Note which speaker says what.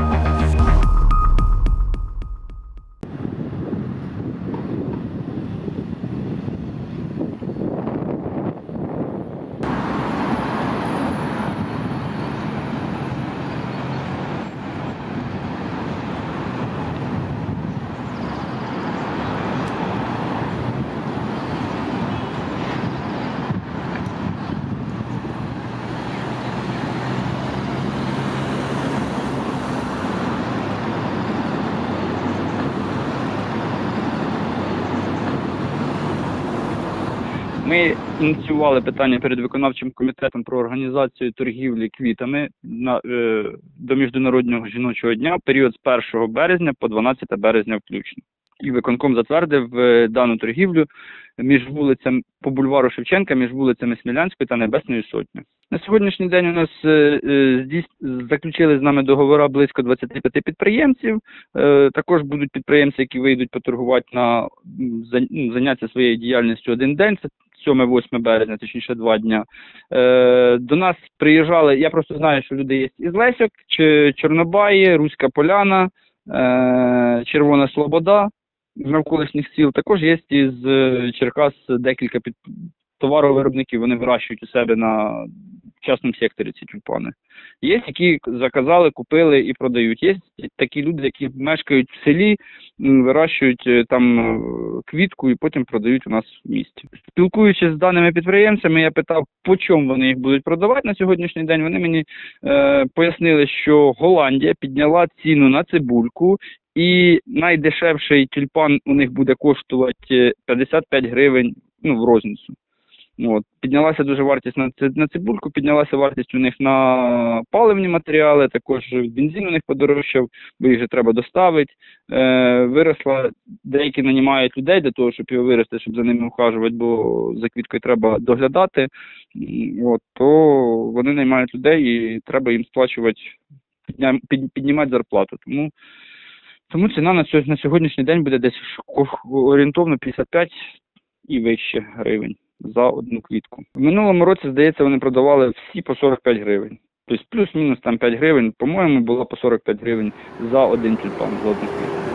Speaker 1: Thank you. Ми ініціювали питання перед виконавчим комітетом про організацію торгівлі квітами на, е, до Міжнародного жіночого дня в період з 1 березня по 12 березня включно. І виконком затвердив е, дану торгівлю між вулицями по бульвару Шевченка, між вулицями Смілянської та Небесної Сотні. На сьогоднішній день у нас е, е, здійс- заключили з нами договора близько 25 підприємців. Е, також будуть підприємці, які вийдуть поторгувати на ну, заняття своєю діяльністю один день. Це 7-8 березня, точніше два дня. Е, до нас приїжджали, я просто знаю, що люди є із Лесьок, Чорнобаї, Руська Поляна, е, Червона Слобода з навколишніх сіл. Також є із е, Черкас декілька під товаровиробників, вони вирощують у себе на частному секторі ці тюльпани. Є, які заказали, купили і продають. Є такі люди, які мешкають в селі, вирощують е, там е, квітку і потім продають у нас в місті. Спілкуючись з даними підприємцями, я питав, по чому вони їх будуть продавати на сьогоднішній день. Вони мені е, пояснили, що Голландія підняла ціну на цибульку, і найдешевший тюльпан у них буде коштувати 55 гривень ну, в розницю. От. Піднялася дуже вартість на, на цибульку, піднялася вартість у них на паливні матеріали, також бензин у них подорожчав, бо їх же треба доставити. Е, виросла, деякі нанімають людей для того, щоб його вирости, щоб за ними ухажувати, бо за квіткою треба доглядати. От, то вони наймають людей і треба їм сплачувати, під- піднімати зарплату. Тому, тому ціна на, на сьогоднішній день буде десь орієнтовно 55 і вище гривень за одну квітку. В минулому році, здається, вони продавали всі по 45 гривень. Тобто плюс-мінус там 5 гривень, по-моєму, було по 45 гривень за один тюльпан, за одну квітку.